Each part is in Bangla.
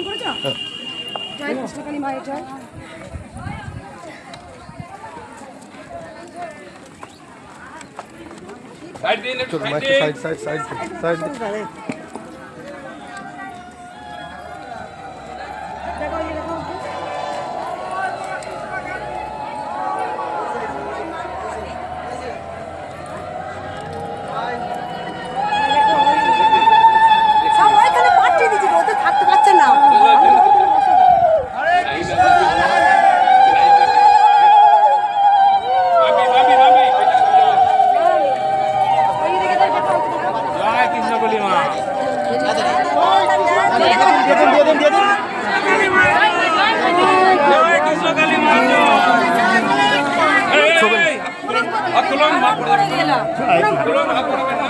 গান করেছ? জয় কৃষ্ণকালী মায়ের জয়। সাইড দিন একটু চলো সাইড একটু দিন সাইড সাইড সাইড সাইড দেখো এই দেখো সব ওইখানে পাঠিয়ে দিচ্ছে ওদের থাকতে পারছে না মামি মামি মামি ওই দিকে তো দেখো জয় কৃষ্ণ বলি মা জয় কৃষ্ণ কালী মা জয় হাত তুলুন মা পড়ে যাবে তুলুন হাত পড়বে না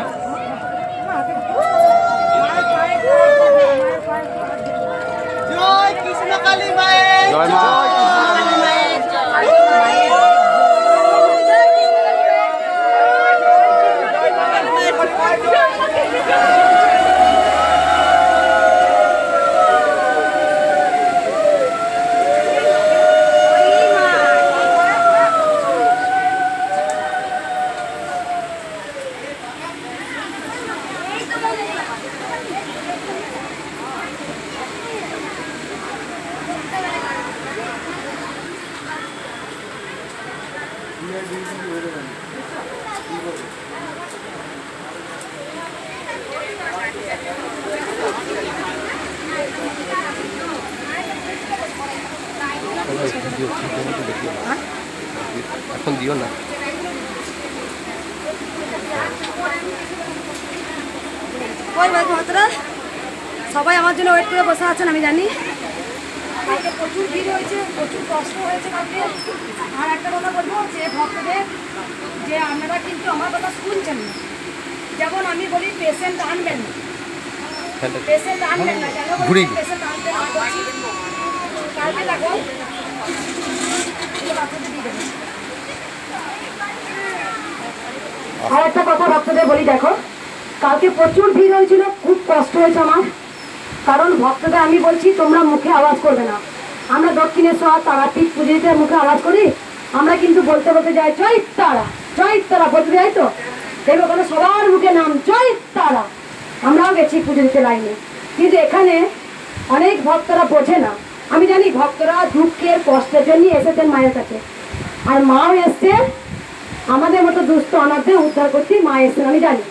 জয় কৃষ্ণ কালী মায়ের জয় মা এখন দিও না। সবাই আমার জন্য ওয়েট করে বসে আছেন আমি জানি। কালকে প্রচুর ভিড় হয়েছে প্রচুর কষ্ট হয়েছে কালকে। আর একটা কথা বলব যে ভক্তদের যে আপনারা কিন্তু আমার কথা শুনছেন না। যেমন আমি বলি পেশেন্ট আনবেন না। পেশেন্ট আনবেন না কেন। পেশেন্ট আনতে না করছি কালকে দেখো বাচ্চাদের দিয়ে দেবেন আর একটা কথা ভক্তদের বলি দেখো কালকে প্রচুর ভিড় হয়েছিল খুব কষ্ট হয়েছে আমার। কারণ ভক্তদের আমি বলছি, তোমরা মুখে আওয়াজ করবে না। আমরা দক্ষিণেশ্বর তারাপীঠ পুজোতে মুখে আওয়াজ করি। আমরা কিন্তু বলতে বলতে যাই, জয় তারা জয় তারা, বলতে যাই তো? দেখবে ওখানে সবার মুখে নাম, জয় তারা। আমরাও গেছি পুজো দিতে লাইনে। কিন্তু এখানে অনেক ভক্তরা বোঝে না। আমি জানি ভক্তরা দুঃখের, কষ্টের জন্য এসেছেন মায়ের কাছে। আর মাও এসছে, আমাদের মতো দুস্থ অনাথদের উদ্ধার করতে মা এসেছেন, আমি জানি।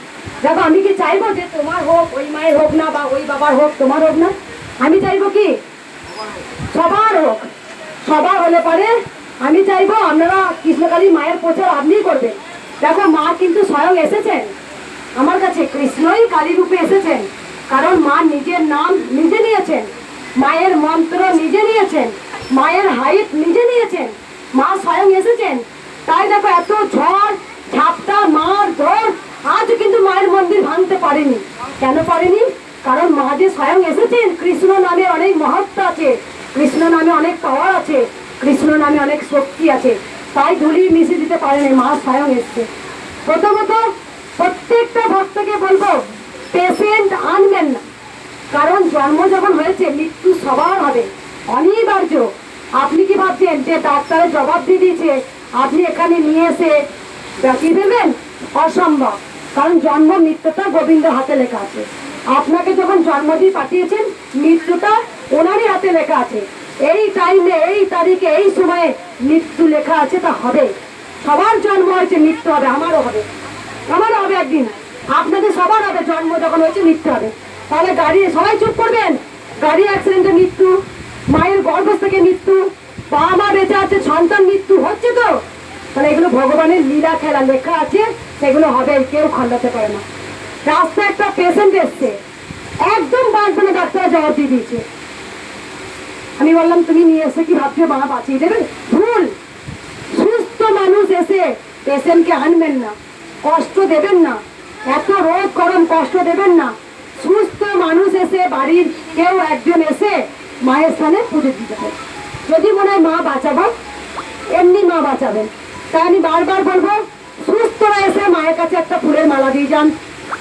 দেখো, আমি কি চাইব যে তোমার হোক, ওই মায়ের হোক না, বা ওই বাবার হোক, তোমার হোক না? আমি চাইব কি? সবার হোক। সবার হলে পারে। আমি চাইব আপনারা কৃষ্ণকালী মায়ের প্রচার আপনিই করবেন। দেখো, মা কিন্তু স্বয়ং এসেছেন। আমার কাছে কৃষ্ণই কালী রূপে এসেছেন। কারণ মা নিজের নাম নিজে নিয়েছেন। মায়ের মন্ত্র নিজে নিয়েছেন। মায়ের হাইট নিজে নিয়েছেন। মা স্বয়ং এসেছেন। তাই দেখো, এত ঝড়, ঝাপটা, মার ধর আজও কিন্তু মায়ের মন্দির ভাঙতে পারেনি। কেন পারেনি? কারণ মা যে স্বয়ং এসেছেন, কৃষ্ণ নামে অনেক মহত্ব আছে, কৃষ্ণ নামে অনেক পাওয়ার আছে, কৃষ্ণ নামে অনেক শক্তি আছে। তাই ধুলি মিশিয়ে দিতে পারেনি, মা স্বয়ং এসছে। প্রথমত, প্রত্যেকটা ভক্তকে বলব পেশেন্ট আনবেন না। কারণ জন্ম যখন হয়েছে, মৃত্যু সবার হবে। অনিবার্য। আপনি কি ভাবছেন যে ডাক্তারের জবাব দিয়ে দিয়েছে, আপনি এখানে নিয়ে এসে বাঁচিয়ে দেবেন? অসম্ভব। কারণ জন্ম মৃত্যুটা গোবিন্দ হাতে লেখা আছে। আপনাকে যখন জন্ম দিয়ে পাঠিয়েছেন, মৃত্যুটা ওনারই হাতে লেখা আছে। এই টাইমে এই তারিখে, এই সময়ে মৃত্যু লেখা আছে, তা হবে। সবার জন্ম হয়েছে, মৃত্যু হবে, আমারও হবে। আমারও হবে একদিন। আপনাদের সবার হবে জন্ম যখন হয়েছে, মৃত্যু হবে। তাহলে গাড়ি, সবাই চুপ করবেন? গাড়ি অ্যাক্সিডেন্টে মৃত্যু, মায়ের গর্ভ থেকে মৃত্যু বাবা মা বেঁচে আছে, সন্তান মৃত্যু, হচ্ছে তো? তাহলে এগুলো ভগবানের লীলা খেলা লেখা আছে, সেগুলো হবে, কেউ খণ্ডাতে পারে না। রাস্তায় একটা পেশেন্ট এসছে, একদম বাঁচবে না ডাক্তার জবাব দিয়ে দিয়েছে। আমি বললাম, তুমি নিয়ে এসে কি ভাবছ? মা বাঁচিয়ে দেবে? ভুল। সুস্থ মানুষ এসে পেশেন্টকে আনবেন না। কষ্ট দেবেন না। এত রোদ গরম কষ্ট দেবেন না। সুস্থ মানুষ এসে বাড়ির কেউ একজন এসে মায়ের স্থানে পুজো দিতে হবে যদি মনে হয় মা বাঁচাবো, এমনি মা বাঁচাবেন। তাই আমি বারবার বলব সুস্থরা এসে মায়ের কাছে একটা ফুলের মালা দিয়ে যান,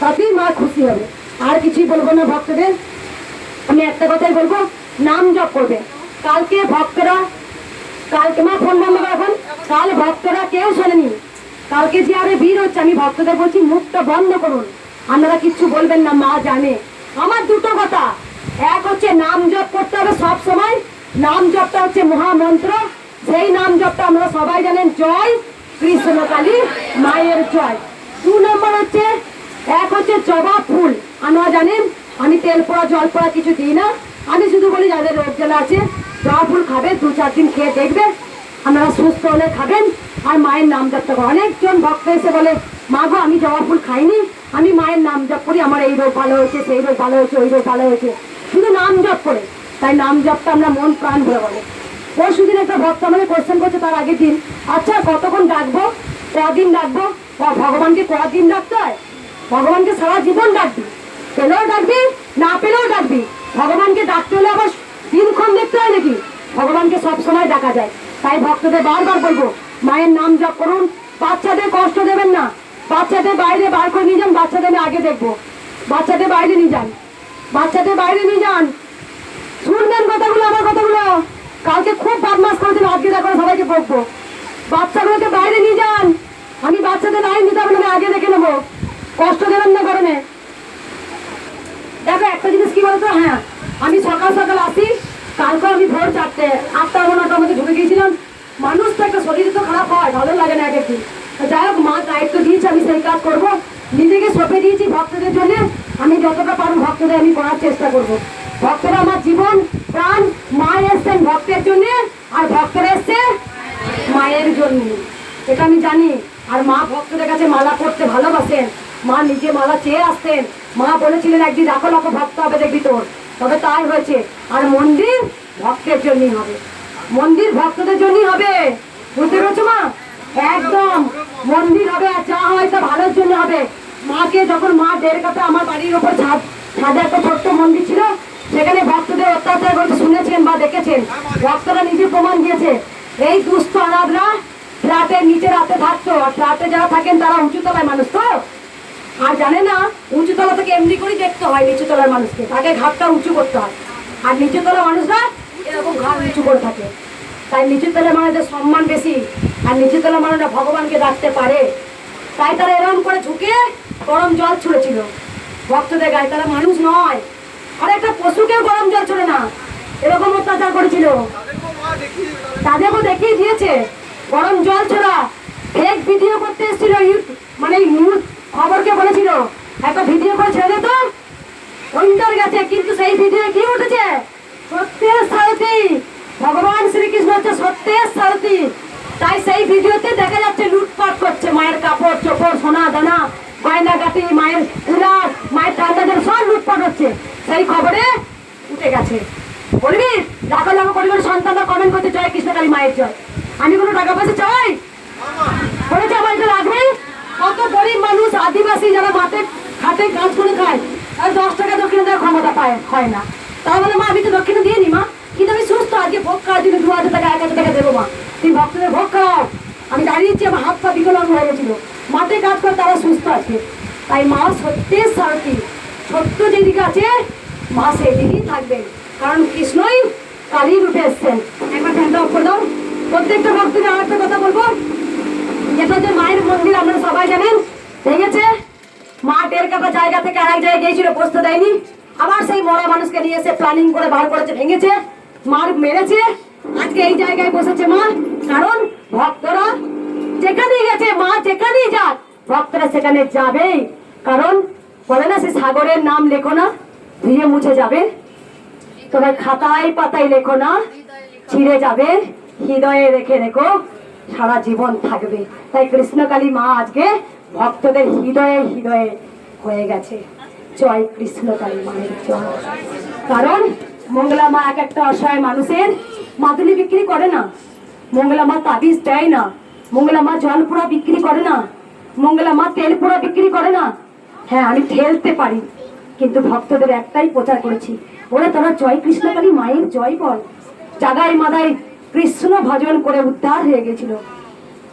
তাতেই মা খুশি হবে। আর কিছুই বলব না ভক্তদের। আমি একটা কথাই বলব, নাম জপ করবে। কালকে ভক্তরা, কালকে মা ফোন বন্ধ এখন। কাল ভক্তরা কেউ শোনেনি। কালকে যে আরে ভিড় হচ্ছে, আমি ভক্তদের বলছি, মুখটা বন্ধ করুন। আপনারা কিচ্ছু বলবেন না, মা জানে। আমার দুটো কথা। এক হচ্ছে নাম জপ করতে হবে সব সময়। নাম জপটা হচ্ছে মহামন্ত্র। সেই নাম জপটা আমরা সবাই জানেন, জয় কৃষ্ণকালী মায়ের জয়। দু নম্বর হচ্ছে, এক হচ্ছে জবা ফুল। আপনারা জানেন আমি তেল পোড়া, জল পোড়া কিছু দিই না। আমি শুধু বলি, যাদের রোগ জ্বালা আছে, জবা ফুল খাবে, দু চার দিন খেয়ে দেখবে। আপনারা সুস্থ হলে খাবেন। আর মায়ের নাম জপটা করো। অনেকজন ভক্ত এসে বলে, মা গো, আমি জবা ফুল খাইনি। আমি মায়ের নাম জপ করি, আমার এই রোগ ভালো হয়েছে, সেই রোগ ভালো হয়েছে, ওই রোগ ভালো হয়েছে। শুধু নাম জপ করে। তাই নাম জপটা আমরা মন প্রাণ ভরে বলে পরশু দিন একটা ভক্ত আমাকে কোশ্চেন করছে তার আগের দিন। আচ্ছা কতক্ষণ ডাকবো? কদিন ডাকবো? ভগবানকে কদিন ডাকতে হয়? ভগবানকে সারা জীবন ডাকবি? পেলেও ডাকবি, না পেলেও ডাকবি? ভগবানকে ডাকতে হলে আবার দিনক্ষণ দেখতে হয় নাকি? ভগবানকে সব সময় ডাকা যায়। তাই ভক্তদের বারবার বলব, মায়ের নাম জপ করুন। বাচ্চাদের কষ্ট দেবেন না। বাচ্চাদের বাইরে বার করে নিয়ে যান, বাচ্চাদের আমি আগে দেখব। বাচ্চাদের বাইরে নিয়ে যান। বাচ্চাদের বাইরে নিয়ে যান। শুনবেন কথাগুলো, আমার কথাগুলো। কালকে খুব বদমাস করেছিল আজকে দেখো সবাইকে বকবো। বাচ্চাগুলোকে বাইরে নিয়ে যান। আমি বাচ্চাদের লাইন দিতে হবে না, আগে দেখে নেব। কষ্ট দেবেন না গরমে। দেখো একটা জিনিস কি বলতো? হ্যাঁ আমি সকাল সকাল আসি কালকে আমি ভোর চারটে আটটা নটার মধ্যে ঢুকে গিয়েছিলাম। মানুষ তো একটা শরীর তো খারাপ হয় ভালো লাগে না এক যাই হোক মা দায়িত্ব দিয়েছে আমি সেই কাজ করব। নিজেকে সঁপে দিয়েছি ভক্তদের জন্য। আমি যতটা পারব ভক্তদের আমি করার চেষ্টা করব। ভক্তরা আমার জীবন, প্রাণ, মা এসছেন ভক্তের জন্য, আর ভক্তরা এসছে মায়ের জন্য। এটা আমি জানি। আর মা ভক্তদের কাছে মালা করতে ভালোবাসেন। মা নিজে মালা চেয়ে আসতেন। মা বলেছিলেন, একদিন লাখো লাখো ভক্ত হবে দেখবি তোর তবে তাই হয়েছে। আর মন্দির ভক্তের জন্যই হবে। মন্দির ভক্তদের জন্যই হবে। বুঝতে পেরেছ মা? একদম। মন্দির হবে আর যা হয় তা ভালোর জন্য হবে। মাকে যখন মা দেড় কাপে আমার বাড়ির ওপর ছাদ, ছাদে একটা ছোট্ট মন্দির ছিল সেখানে ভক্তদের অত্যাচার করতে শুনেছেন বা দেখেছেন, ভক্তরা নিজে প্রমাণ দিয়েছে। এই দুস্থ অনাথরা ফ্ল্যাটের নিচে রাতে থাকতো, আর ফ্ল্যাটে যারা থাকেন তারা উঁচু তলায় মানুষ তো। আর জানে না উঁচু তলা থেকে এমনি করেই দেখতে হয় নিচু তলার মানুষকে, তাকে ঘাটটা উঁচু করতে হয়। আর নিচু তলার মানুষরা এরকম ঘাট উঁচু করে থাকে। তাই নিচু তলার মানুষদের সম্মান বেশি, আর নিচু তলার মানুষরা ভগবানকে ডাকতে পারে। তাই তারা এরকম করে ঝুঁকে গরম জল ছুঁড়েছিল। ভক্তদের গায়ে তারা মানুষ নয়। আর একটা পশুকেও গরম জল ছড়ে না। এরকম অত্যাচার করেছিল। তাদেরকেও দেখিয়ে দিয়েছে। গরম জল ছড়া। ফেক ভিডিও করতে এসেছিল মানে নিউজ খবরকে বলেছিল। একটা ভিডিও করে ছেড়ে তো। উইন্টার গেছে, কিন্তু সেই ভিডিও কি উঠেছে সত্যের সারথি। ভগবান শ্রীকৃষ্ণ হচ্ছে সত্যের সারথি। তাই সেই ভিডিওতে দেখা যাচ্ছে লুটপাট করছে, মায়ের কাপড়, চোপড়, সোনা, দানা। গয়না গাটি মায়ের উলার মায়ের ঠান্ডা জল সব লুটপাট হচ্ছে। সেই খবরে উঠে গেছে। বলবি, লাখো লাখো পরিবার সন্তানরা কমেন্ট করতে জয় কৃষ্ণকালী মায়ের জয়। আমি কোনো টাকা পয়সা চাই? বলেছে, আমার এটা লাগবে? কত গরিব মানুষ, আদিবাসী যারা মাঠে খাটে কাজ করে খায় আর দশ টাকা দক্ষিণে দেওয়ার ক্ষমতা পায়, হয় না। তার বলে, মা, আমি তো দক্ষিণে দিয়ে নি মা। কিন্তু আমি সুস্থ, আজকে ভোগ খাওয়ার জন্য দু হাজার টাকা, এক হাজার টাকা দেবো, মা। তুমি ভক্তদের ভোগ খাও। আমি দাঁড়িয়েছি, আমার হাত পা বিকলাঙ্গ হয়ে গেছিল। মাঠে কাজ করে তারা সুস্থ আছে। তাই মা সত্যের সারথি। সত্য যেদিকে আছে, মা সেদিকেই থাকবেন কারণ কৃষ্ণই কালী রূপে এসছেন। একবার ফ্যানটা অফ করে দাও। প্রত্যেকটা ভক্তকে আর একটা কথা বলব। এটা যে মায়ের মন্দির, আপনারা সবাই জানেন ভেঙেছে মা দেড় কাটা জায়গা থেকে আরেক জায়গায় গিয়েছিল, বসতে দেয়নি। আবার সেই মরা মানুষকে নিয়ে এসে প্ল্যানিং করে বার করেছে, ভেঙেছে। মার মেরেছে। আজকে এই জায়গায় বসেছে মা, কারণ ভক্তরা যেখানেই গেছে, মা যেখানেই যাক, ভক্তরা সেখানে যাবেই। কারণ বলে না, সে সাগরের নাম লেখো না ধুয়ে মুছে যাবে। তবে খাতায় পাতায় লেখো না, ছিঁড়ে যাবে। হৃদয়ে রেখে রেখো, সারা জীবন থাকবে। তাই কৃষ্ণকালী মা আজকে ভক্তদের হৃদয়ে হৃদয়ে হয়ে গেছে। জয় কৃষ্ণকালী মায়ের জয়। কারণ মঙ্গলা মা এক একটা অসহায় মানুষের মাদুলি বিক্রি করে না। মঙ্গলা মা তাবিজ দেয় না। মঙ্গলা মা জল পোড়া বিক্রি করে না। মঙ্গলা মা তেল পোড়া বিক্রি করে না। হ্যাঁ আমি ঠেলতে পারি। কিন্তু ভক্তদের একটাই প্রচার করেছি। ওরা তোরা জয় কৃষ্ণকালী মায়ের জয় বল। জাগায় মাদায় কৃষ্ণ ভজন করে উদ্ধার হয়ে গেছিল।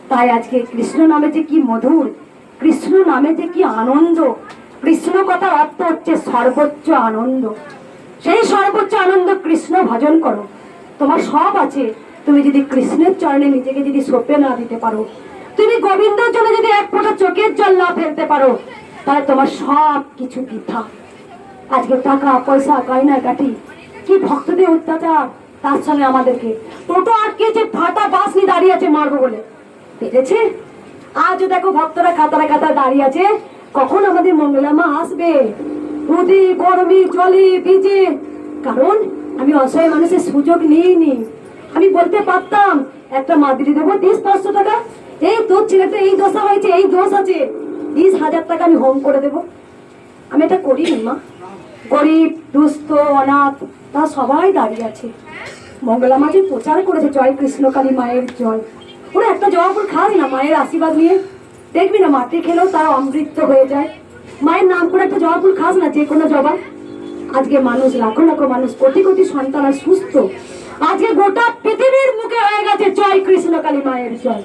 তাই আজকে কৃষ্ণ নামে যে কি মধুর, কৃষ্ণ নামে যে কি আনন্দ। কৃষ্ণ কথার অর্থ হচ্ছে সর্বোচ্চ আনন্দ। সেই সর্বোচ্চ আনন্দ কৃষ্ণ ভজন করো। তোমার সব আছে। তুমি যদি কৃষ্ণের চরণে নিজেকে যদি সঁপে না দিতে পারো, তুমি গোবিন্দর জন্য যদি এক ফোঁটা চোখের জল না ফেলতে পারো, তাহলে তোমার সব কিছু বৃথা। আজকে টাকা, পয়সা গয়না কাটি কি ভক্তদের অত্যাচার, তার সঙ্গে আমাদেরকে। টোটো আটকেছে, ফাটা বাস নিয়ে দাঁড়িয়ে আছে মারবো বলে। পেরেছে? আজও দেখো ভক্তরা কাতারে কাতারে দাঁড়িয়ে আছে। কখন আমাদের মঙ্গলামা আসবে? নদী গরমে জলে ভিজে। কারণ আমি অসহায় মানুষের সুযোগ নিইনি। আমি বলতে পারতাম, একটা মাদুরি দেবো তিরিশ পাঁচশো টাকা। এই তোর ছেলেটা এই দশা হয়েছে, এই দোষ আছে। বিশ হাজার টাকা আমি হোম করে দেবো। আমি এটা করিনি, মা। গরিব, দুস্থ, অনাথ, তা সবাই দাঁড়িয়ে আছে। মঙ্গলা মাঝে প্রচার করেছে জয় কৃষ্ণকালী মায়ের জয় ওরা একটা জবা ফুল খাস না, মায়ের আশীর্বাদ নিয়ে। দেখবি না, মাটি খেলেও তার অমৃত হয়ে যায়। মায়ের নাম করে একটা জবা ফুল খাস না, যে কোনো জবা আজকে মানুষ, লাখো লাখো মানুষ, কোটি কোটি সন্তান আর সুস্থ। আজকে গোটা পৃথিবীর মুখে হয়ে গেছে জয় কৃষ্ণকালী মায়ের জয়।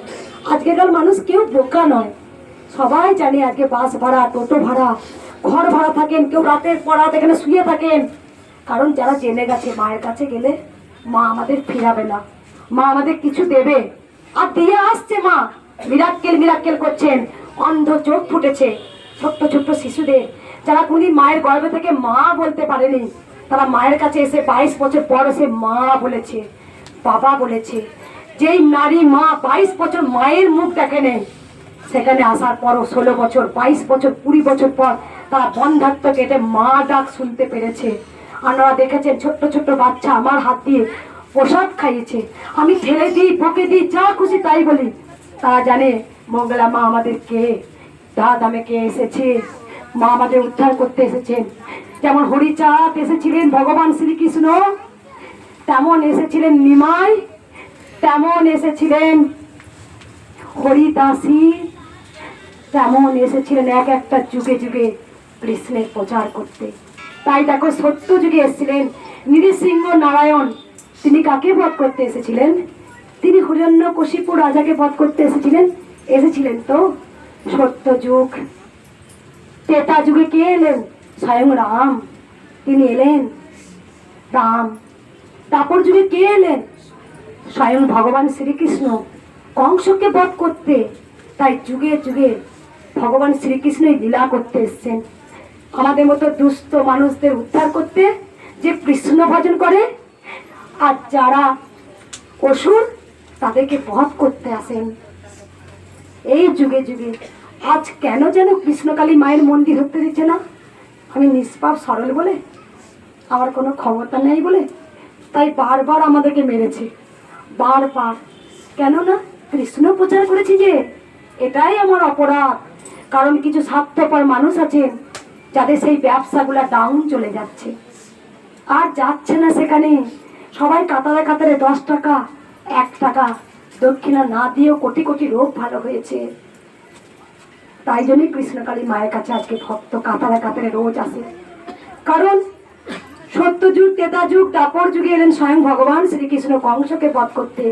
আজকেকার মানুষ কেউ বোকা নয়। সবাই জানে আজকে বাস ভাড়া, টোটো ভাড়া, ঘর ভাড়া থাকেন, কেউ রাতের পর রাত এখানে শুয়ে থাকেন। কারণ যারা জেনে গেছে, মায়ের কাছে গেলে মা আমাদের ফিরাবে না। মা আমাদের কিছু দেবে। আর দিয়ে আসছে মা। মিরাক্কেল মিরাক্কেল করছেন। অন্ধ চোখ ফুটেছে। ছোট্ট ছোট্ট শিশুদের যারা কোনদিন মায়ের গর্ভে থেকে মা বলতে পারেনি, তারা মায়ের কাছে এসে বাইশ বছর পর এসে মা বলেছে, বাবা বলেছে, যেই নারী মা বাইশ বছর মায়ের মুখ দেখে নেই সেখানে আসার পরও ষোলো বছর, বাইশ বছর, কুড়ি বছর পর তারা বন্ধাত্ম কেটে মা ডাক শুনতে পেরেছে। আপনারা দেখেছেন, ছোট্ট ছোট্ট বাচ্চা আমার হাত দিয়ে প্রসাদ খাইয়েছে। আমি ঠেলে দিই, বকে দিই, যা খুশি তাই বলি। তারা জানে, মঙ্গলা মা আমাদের কে? দামে কে এসেছে? মা আমাদের উদ্ধার করতে এসেছেন। যেমন হরিচাঁদ এসেছিলেন ভগবান শ্রীকৃষ্ণ, তেমন এসেছিলেন নিমাই, তেমন এসেছিলেন হরিদাসী, তেমন এসেছিলেন এক একটা যুগে যুগে কৃষ্ণের প্রচার করতে। তাই দেখো সত্য যুগে এসেছিলেন নৃসিংহ নারায়ণ। তিনি কাকে বধ করতে এসেছিলেন? তিনি হিরণ্য কশিপুর রাজাকে বধ করতে এসেছিলেন? এসেছিলেন তো সত্য যুগ তেতা যুগে কে এলেন? স্বয়ং রাম। তিনি এলেন। রাম। তারপর যুগে কে এলেন? স্বয়ং ভগবান শ্রীকৃষ্ণ। কংসকে বধ করতে। তাই যুগে যুগে ভগবান শ্রীকৃষ্ণই লীলা করতে এসছেন। আমাদের মতো দুস্থ মানুষদের উদ্ধার করতে যে কৃষ্ণ ভজন করে, আর যারা অসুর, তাদেরকে বধ করতে আসেন। এই যুগে যুগে আজ কেন যেন কৃষ্ণকালী মায়ের মন্দির হতে দিচ্ছে না? আমি নিষ্পাপ, সরল বলে? আমার কোনো ক্ষমতা নেই বলে? তাই বারবার আমাদেরকে মেরেছে। বারবার। কেননা কৃষ্ণ প্রচার করেছি যে, এটাই আমার অপরাধ। কারণ কিছু স্বার্থপর মানুষ আছেন, যাদের সেই ব্যবসাগুলো ডাউন চলে যাচ্ছে। আর যাচ্ছে না সেখানে। সবাই কাতারে কাতারে দশ টাকা, এক টাকা। দক্ষিণা না দিয়েও কোটি কোটি রোগ ভালো হয়েছে। তাই জন্যই কৃষ্ণকালী মায়ের কাছে আজকে ভক্ত কাতারে কাতারে রোজ আসে। কারণ সত্য যুগ তেতা যুগ দাপর যুগে এলেন স্বয়ং ভগবান শ্রীকৃষ্ণ কংসকে বধ করতে।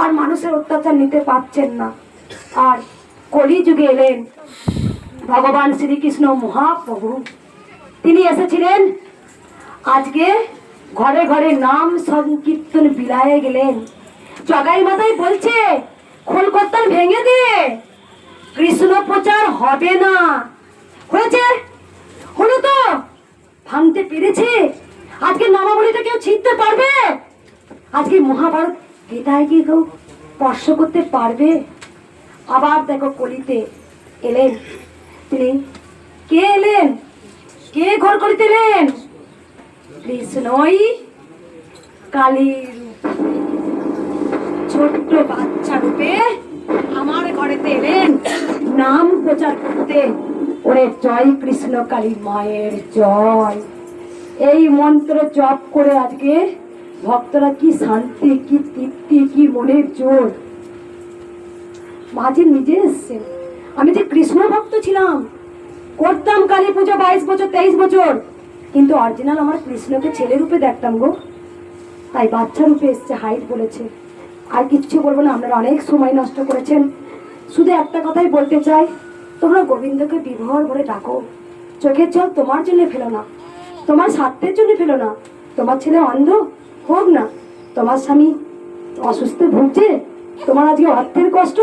আর মানুষের অত্যাচার নিতে পারছেন না। আর কলি যুগে এলেন ভগবান শ্রীকৃষ্ণ মহাপ্রভু। তিনি এসেছিলেন। আজকে ঘরে ঘরে নাম সংকীর্তন বিলায়ে গেলেন। জগাই মাথায় বলছে খোলকর্তার ভেঙে দে। কৃষ্ণ প্রচার হবে না। হয়েছে? হলো তো? ভাঙতে পেরেছে? আজকে নামাবলিটা কেউ ছিঁড়তে পারবে? আজকে মহাভারত গীতায় কি কেউ স্পর্শ করতে পারবে? আবার দেখো কলিতে এলেন। তিনি, কে এলেন? কে ঘর করিতে এলেন? কৃষ্ণই কালীর ছোট্ট বাচ্চা রূপে আমার ঘরেতে এলেন, নাম প্রচার করতে। ওরে জয় কৃষ্ণ কালী মায়ের জয়। এই মন্ত্র জপ করে আজকে ভক্তরা কি শান্তি, কি তৃপ্তি, কি মনের জোর? মাঝে নিজে এসছেন আমি যে কৃষ্ণ ভক্ত ছিলাম, করতাম কালী পুজো বাইশ বছর, তেইশ বছর। কিন্তু অরিজিনাল আমার কৃষ্ণকে ছেলে রূপে দেখতাম গো। তাই বাচ্চা রূপে এসছে, হাইট বলেছে। আর কিচ্ছু বলব না, আপনারা অনেক সময় নষ্ট করেছেন। শুধু একটা কথাই বলতে চাই, তোমরা গোবিন্দকে বিভোর ভরে ডাকো। চোখের জল তোমার জন্য ফেলো না, তোমার স্বার্থের জন্য ফেলো না। তোমার ছেলে অন্ধ হোক না, তোমার স্বামী অসুস্থ ভুগছে, তোমার আজকে অর্থের কষ্ট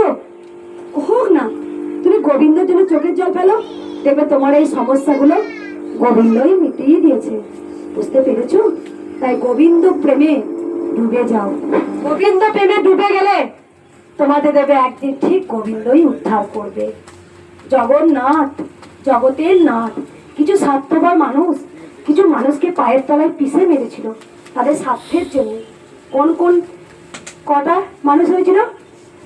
হোক না। তুমি গোবিন্দের জন্য চোখের জল ফেলো, দেখবে তোমার এই সমস্যাগুলো গোবিন্দই মিটিয়ে দিয়েছে। বুঝতে পেরেছ? তাই গোবিন্দ প্রেমে ডুবে যাও। গোবিন্দ প্রেমে ডুবে গেলে তোমাদের দেবে একদিন ঠিক গোবিন্দই উদ্ধার করবে। জগন্নাথ, জগতের নাথ, কিছু স্বার্থপর মানুষ, কিছু মানুষকে পায়ের তলায় পিষে মেরেছিল। তাদের স্বার্থের জন্য কোন কোন কটা মানুষ হয়েছিল?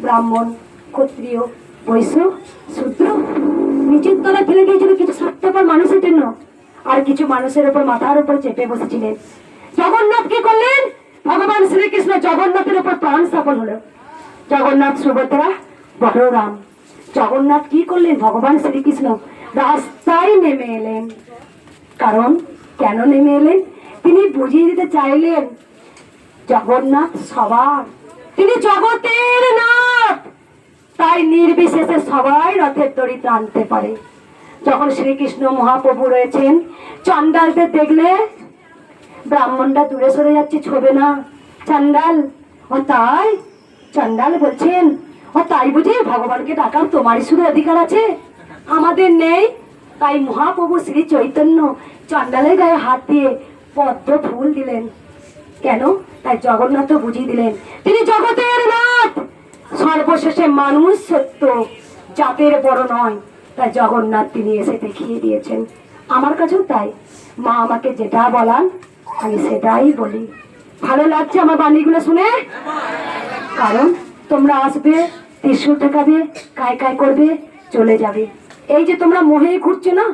ব্রাহ্মণ, ক্ষত্রিয়, বৈশ্য, শূদ্র। নিচের তলায় ফেলে দিয়েছিল কিছু স্বার্থপর মানুষের জন্য। আর কিছু মানুষের উপর মাথার উপর চেপে বসেছিলেন। জগন্নাথ কি করলেন? ভগবান শ্রীকৃষ্ণ জগন্নাথের উপর প্রাণ স্থাপন হলো। জগন্নাথ সুভদ্রা, বলরাম, জগন্নাথ কি করলেন? ভগবান শ্রীকৃষ্ণ রাস্তায় নেমে এলেন। কারণ কেন নেমে এলেন? তিনি বুঝিয়ে দিতে চাইলেন, জগন্নাথ সবার। তিনি জগতের নাথ। তাই নির্বিশেষে সবাই রথের দড়ি টানতে পারে। যখন শ্রীকৃষ্ণ মহাপ্রভু রয়েছেন চন্ডালদের দেখলে ব্রাহ্মণটা দূরে সরে যাচ্ছে, ছবে না। চান্ডাল ও তাই? চান্ডাল বলছেন, ও তাই বুঝি ভগবানকে ডাকার তোমারই শুধু অধিকার আছে। আমাদের নেই। তাই মহাপ্রভু শ্রী চৈতন্য চন্ডালের গায়ে হাত দিয়ে পদ্ম ফুল দিলেন। কেন? তাই জগন্নাথ বুঝিয়ে দিলেন, তিনি জগতের নাথ, সর্বশেষে মানুষ সত্য, জাতের বড় নয়। তাই জগন্নাথ তিনি এসে দেখিয়ে দিয়েছেন। আমার কাছেও তাই। মা আমাকে যেটা বলান আমি সেটাই বলি। ভালো লাগছে আমার বাণীগুলো শুনে? কারণ তোমরা আসবে, ত্রিশুল ঠেকাবে, কায় কায় করবে, চলে যাবে। এই যে তোমরা মোহে ঘুরছো না,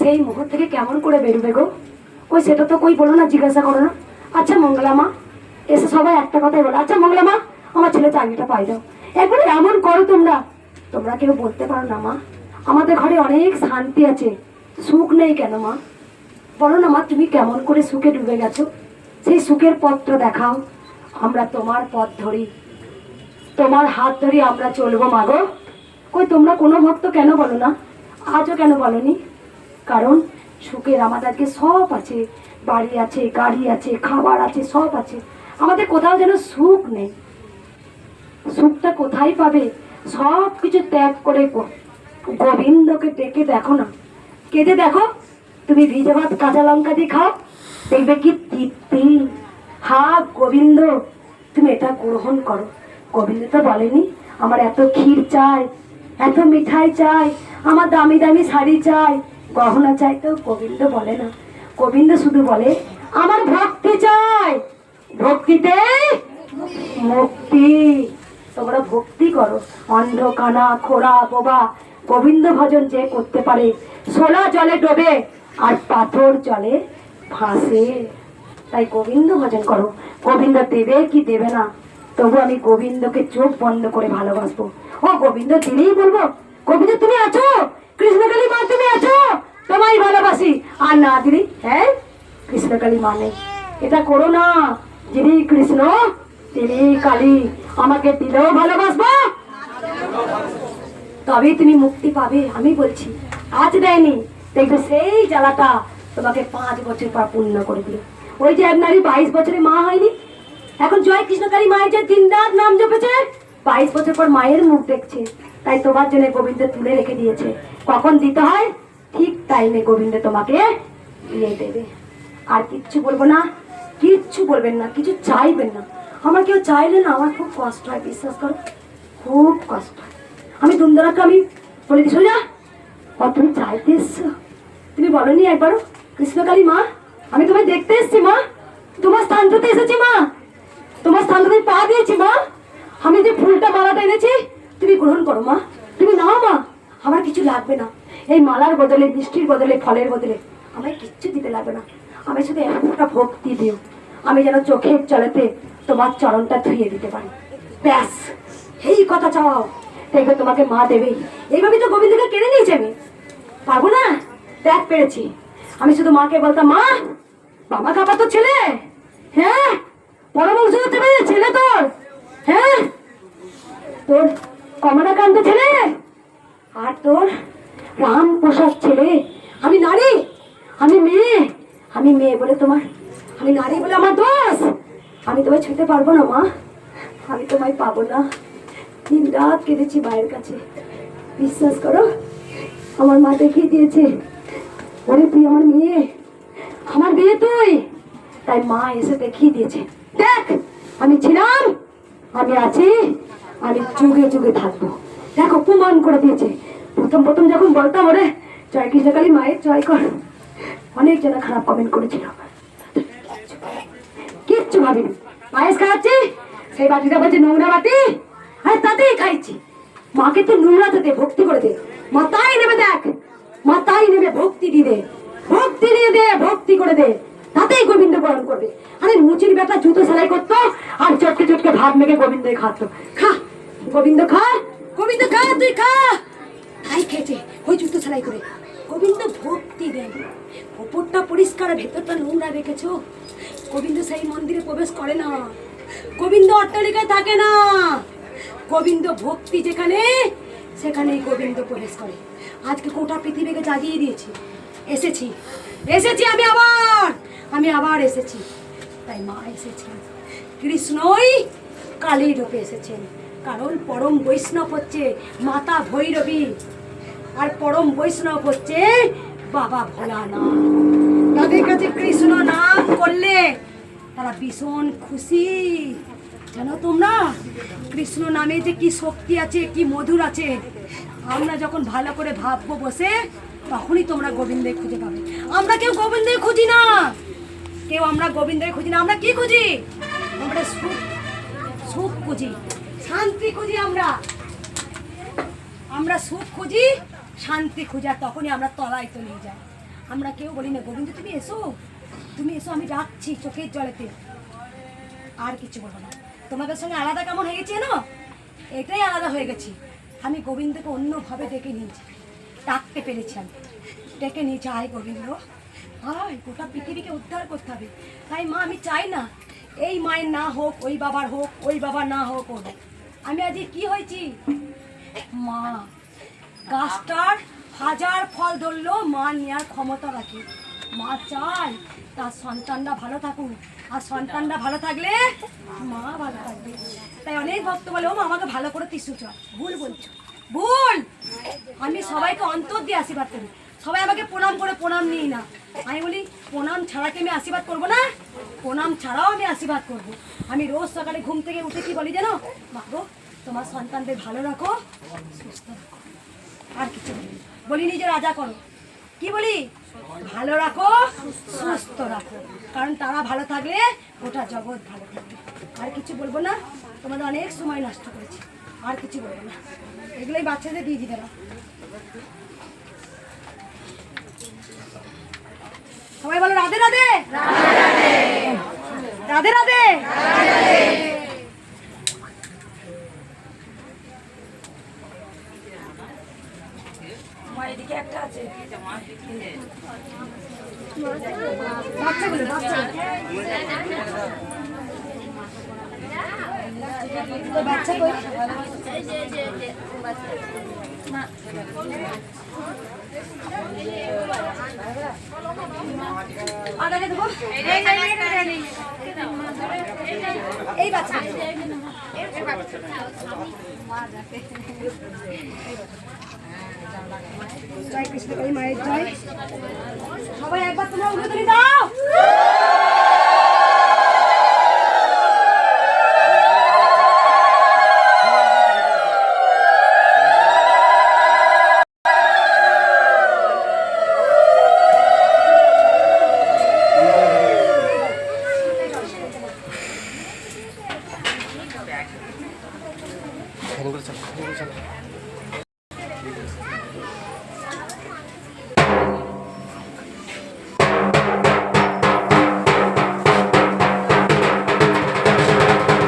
সেই মোহ থেকে কেমন করে বেরোবে গো? ওই সেটা তো কই বলো না, জিজ্ঞাসা করো না। আচ্ছা মঙ্গলা মা, এসে সবাই একটা কথাই বলো। আচ্ছা মঙ্গলা মা, আমার ছেলে চাকরিটা পাই দাও। একবারে এমন করো তোমরা। তোমরা কেউ বলতে পারো না মা। আমাদের ঘরে অনেক শান্তি আছে। সুখ নেই কেন মা? বলো না মা, তুমি কেমন করে সুখে ডুবে গেছো? সেই সুখের পথটা দেখাও। আমরা তোমার পথ ধরি। তোমার হাত ধরে আমরা চলবো মাগো কই, তোমরা কোনো ভক্ত কেন বলো না? আজও কেন বলনি? কারণ সুখের আমাদেরকে সব আছে। বাড়ি আছে, গাড়ি আছে, খাবার আছে, সব আছে। আমাদের কোথাও যেন সুখ নেই। সুখটা কোথায় পাবে? সব কিছু ত্যাগ করে গোবিন্দকে ডেকে দেখো না। কেঁদে দেখো? তুমি ভিজে ভাত কাঁচা লঙ্কা দিয়ে খাও। দেখবে কি তৃপ্তি। হা, গোবিন্দ, তুমি এটা গ্রহণ করো। গোবিন্দ তো বলেনি, আমার এত ক্ষীর চাই, এত মিঠাই চাই, আমার দামি দামি শাড়ি চাই। গহনা চাই তো গোবিন্দ বলে না। গোবিন্দ শুধু বলে, আমার ভক্তি চাই। ভক্তিতে মুক্তি। তোমরা ভক্তি করো। অন্ধ কানা, খোড়া, বোবা, গোবিন্দ ভজন যে করতে পারে, সোলা জলে ডোবে। আর পাথর জলে ফাঁসে তাই গোবিন্দ ভজন করো। গোবিন্দ দেবে কি দেবে না? তবু আমি গোবিন্দকে চোখ বন্ধ করে ভালোবাসবো। ও গোবিন্দ, দিলেই বলব, গোবিন্দ, তুমি আছো? কৃষ্ণকালী মা, তুমি আছো? তোমায় ভালোবাসি। আর না দিদি হ্যাঁ? কৃষ্ণকালী মা নেই। এটা করো না। যিনি কৃষ্ণ, তিনি কালী। আমাকে দিলেও ভালোবাসবো। তবেই তুমি মুক্তি পাবে, আমি বলছি। আজ দেয়নি। দেখবে সেই জ্বালাটা তোমাকে পাঁচ বছর পর পূর্ণ করে দিল ওই যে এক নারী বাইশ বছরে মা হয়নি, এখন জয় কৃষ্ণকারী মায়ের যে দিন নাম জপেছে, বাইশ বছর পর মায়ের মুখ দেখছে। তাই তোমার জন্য গোবিন্দ তুলে রেখে দিয়েছে। কখন দিতে হয়? ঠিক টাইমে গোবিন্দ তোমাকে দিয়ে দেবে। আর কিচ্ছু বলব না, কিচ্ছু বলবেন না, কিছু চাইবেন না। আমার কেউ চাইলে না, আমার খুব কষ্ট হয়, বিশ্বাস করো, খুব কষ্ট আমি দুমদারাকে আমি বলে দিই, সোজা। ও তুমি চাইতে এসছো? তুমি বলনি একবারও? কৃষ্ণকালী মা, আমি তোমায় দেখতে এসেছি মা। তোমার স্থান ধুতে এসেছি মা। তোমার স্থান ধুতে পা দিয়েছি মা। আমি যে ফুলটা মালাটা এনেছি, তুমি গ্রহণ করো মা। তুমি নাও মা। আমার কিছু লাগবে না। এই মালার বদলে, মিষ্টির বদলে, ফলের বদলে আমায় কিচ্ছু দিতে লাগবে না। আমি শুধু একটা ভক্তি দিও। আমি যেন চোখের চলেতে তোমার চরণটা ধুয়ে দিতে পারি। ব্যাস, এই কথা চাও। দেখবে তোমাকে মা দেবেই এইভাবে তো গোবিন্দকে কেড়ে নিয়েছে আমি। পারব না? দেখ পেরেছি। আমি শুধু মাকে বলতাম, মা, বাবা কাপা তো ছেলে। হ্যাঁ? বড় বংশ হতে পারে ছেলে তোর। হ্যাঁ? তোর কমলাকান্ত ছেলে? আর তোর রাম প্রসাদ ছেলে। আমি নারী। আমি মেয়ে। আমি মেয়ে বলে তোমার, আমি নারী বলে আমার দোষ। আমি তোমায় ছুঁতে পারব না, মা। আমি তোমায় পাবো না। দিন রাত কেঁদেছি মায়ের কাছে। বিশ্বাস করো, আমার মা দেখিয়ে দিয়েছে ওরে তুই আমার মেয়ে, আমার বিয়ে তুই। তাই মা এসে দেখিয়ে দিয়েছে, দেখ, আমি ছিলাম, আমি আছি, আমি যুগে যুগে থাকব। দেখো, প্রমাণ করে দিয়েছে। প্রথম প্রথম যখন বলতাম ওরে জয় কৃষ্ণকালী মায়ের জয় কর। অনেক জনা খারাপ কমেন্ট করেছিল। কিচ্ছু ভাবিনি। পায়েস খাওয়াচ্ছি, সেই বাটিটা বলছে নোংরা বাটি। আর তাতেই খাইছি। মাকে তো নোংরা দে ভক্তি করে দে। মা তাই নেবে দেখ। মা তাই নেবে ভক্তি দিয়ে দে। ভক্তি দিয়ে দে, ভক্তি করে দে। তাতেই গোবিন্দ বরণ করবে। আরে মুচির বেটা জুতো সেলাই করতো আর চটকে চটকে ভাত মেখে গোবিন্দই খাতো খা, গোবিন্দ খা গোবিন্দ খা, তুই খা। তাই খেয়েছে, ওই জুতো সেলাই করে। গোবিন্দ ভক্তি দেন। ওপরটা পরিষ্কার, ভেতরটা নোংরা রেখেছো। গোবিন্দ সেই মন্দিরে প্রবেশ করে না। গোবিন্দ অট্টালিকায় থাকে না। গোবিন্দ ভক্তি যেখানে, সেখানেই গোবিন্দ প্রবেশ করে। আজকে গোটা পৃথিবীকে জাগিয়ে দিয়েছি। এসেছি। এসেছি আমি আবার। আমি আবার এসেছি। তাই মা এসেছেন। কৃষ্ণই কালী রূপে এসেছেন। কারণ পরম বৈষ্ণব হচ্ছে মাতা ভৈরবী। আর পরম বৈষ্ণব হচ্ছে বাবা ভোলানাথ। তাদের কাছে কৃষ্ণ নাম করলে তারা ভীষণ খুশি। জানো তোমরা? কৃষ্ণ নামে যে কি শক্তি আছে, কি মধুর আছে, আমরা যখন ভালো করে ভাববো বসে, তখনই তোমরা গোবিন্দের খুঁজে পাবে। আমরা কেউ গোবিন্দের খুঁজি না। কেউ আমরা গোবিন্দের খুঁজি না। আমরা কি খুঁজি? আমরা সুখ সুখ খুঁজি, শান্তি খুঁজি আমরা। আমরা সুখ খুঁজি, শান্তি খুঁজি, আর তখনই আমরা তলায় তলিয়ে যাই। আমরা কেউ বলি না, গোবিন্দ, তুমি এসো তুমি এসো, আমি ডাকছি চোখের জলেতে। আর কিছু বলব না। তোমাদের সঙ্গে আলাদা কেমন হয়ে গেছে না এটাই আলাদা হয়ে গেছি। আমি গোবিন্দকে অন্যভাবে ডেকে নিয়েছি। ডাকতে পেরেছি আমি। ডেকে নিয়েছি, আয় গোবিন্দ। আয়, গোটা পৃথিবীকে উদ্ধার করতে হবে। তাই মা, আমি চাই না, এই মায়ের না হোক, ওই বাবার হোক, ওই বাবার না হোক, ওর। আমি আজকে কি হয়েছি? মা, গাছটার হাজার ফল ধরলেও মা নেওয়ার ক্ষমতা রাখে। মা চায় তার সন্তানরা ভালো থাকুক। আর সন্তানরা ভালো থাকলে মা ভালো থাকবে। তাই অনেক ভক্ত বলে, ও মা, আমাকে ভালো করে টিসু চল ভুল বলছো। ভুল! আমি সবাইকে অন্তর দিয়ে আশীর্বাদ করি। সবাই আমাকে প্রণাম করে প্রণাম নিই না আমি বলি, প্রণাম ছাড়া কি আমি আশীর্বাদ করব না? প্রণাম ছাড়াও আমি আশীর্বাদ করব। আমি রোজ সকালে ঘুম থেকে উঠে কি বলি জানো? মা গো তোমার সন্তানদের ভালো রাখো, সুস্থ রাখো। আর কিছু বলি নিজে রাজা করো। কি বলি? ভালো রাখো, সুস্থ রাখো। কারণ তারা ভালো থাকলে গোটা জগৎ ভালো থাকবে। আর কিছু বলব না? তোমাদের অনেক সময় নষ্ট করেছি। আর কিছু বলব না। এগুলোই বাচ্চাদের দিয়ে দিতে না। সবাই বলো, রাধে রাধে। রাধে রাধে। একটা বাচ্চাগুলো বাচ্চা। কই আর আগে এই বাচ্চা। জয় কৃষ্ণ কালী মায়ের জয় সবাই একবার তোমরা উলুদুলি দাও